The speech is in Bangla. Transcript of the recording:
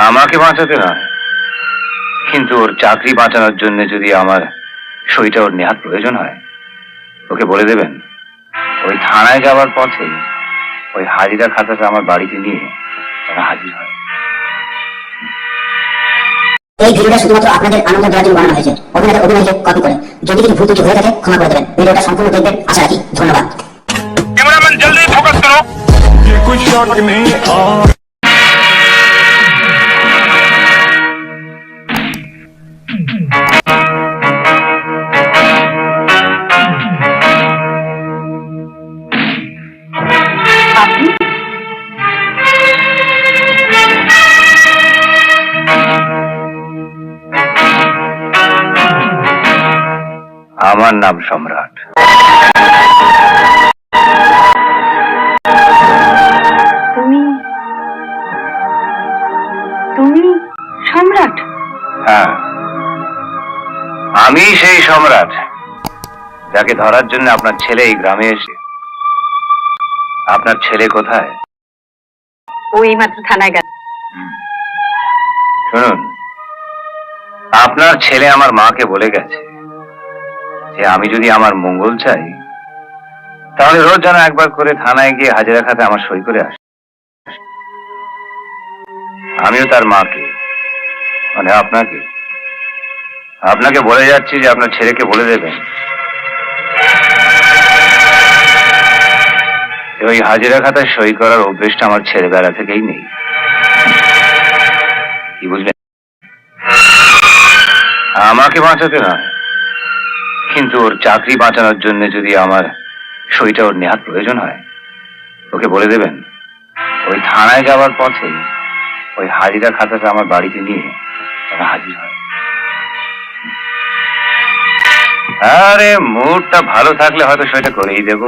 আমাকে বাঁচাতে না কিন্তু ওর চাকরি বাঁচানোর জন্য যদি আমার সইটা ওর নেহাত প্রয়োজন হয় ওকে বলে দেবেন ওই থানায় যাওয়ার পথে ওই হাজিরা খাতাটা আমার বাড়িতে নিয়ে ওরা হাজির হয় এই ভিডিওটা শুধুমাত্র আপনাদের আনন্দ দেওয়ার জন্য বানানো হয়েছে অভিনেতা অভিনয়কে কপি করে যদি কিছু ভুল ত্রুটি হয়ে থাকে ক্ষমা করে দেবেন ভিডিওটা সম্পূর্ণ দেখবেন আশা রাখি ধন্যবাদ कैमरामैन जल्दी फोकस करो ये कुछ शॉट नहीं आ আমার নাম সম্রাট। তুমি? তুমি সম্রাট? হ্যাঁ। আমি সেই সম্রাট যাকে ধরার জন্য আপনার ছেলে এই গ্রামে এসে আপনার ছেলে কোথায়? ওই মাত্র থানায় গেল। শুনুন আপনার ছেলে আমার মাকে বলে গেছে। যে আমি যদি আমার মঙ্গল চাই, তাহলে রোজ যেন একবার করে থানায় গিয়ে হাজিরা খাতে আমার সই করে আসে। আমিও তার মাকে মানে আপনাকে আপনাকে বলে যাচ্ছি যে আপনার ছেলেকে বলে দেবেন। ওই হাজিরা খাতায় সই করার অভ্যেসটা আমার ছেলেবেলা থেকেই নেই। কি বুঝলেন? আমাকে বাঁচাতে না কিন্তু ওর চাকরি বাঁচানোর জন্য যদি আমার সইটা ওর নেহাত প্রয়োজন হয়, ওকে বলে দেবেন, ওই থানায় যাওয়ার পথে ওই হাজিরা খাতাটা আমার বাড়িতে নিয়ে তারা হাজির হয়। আরে, মুডটা ভালো থাকলে হয়তো সেটা করেই দেবো।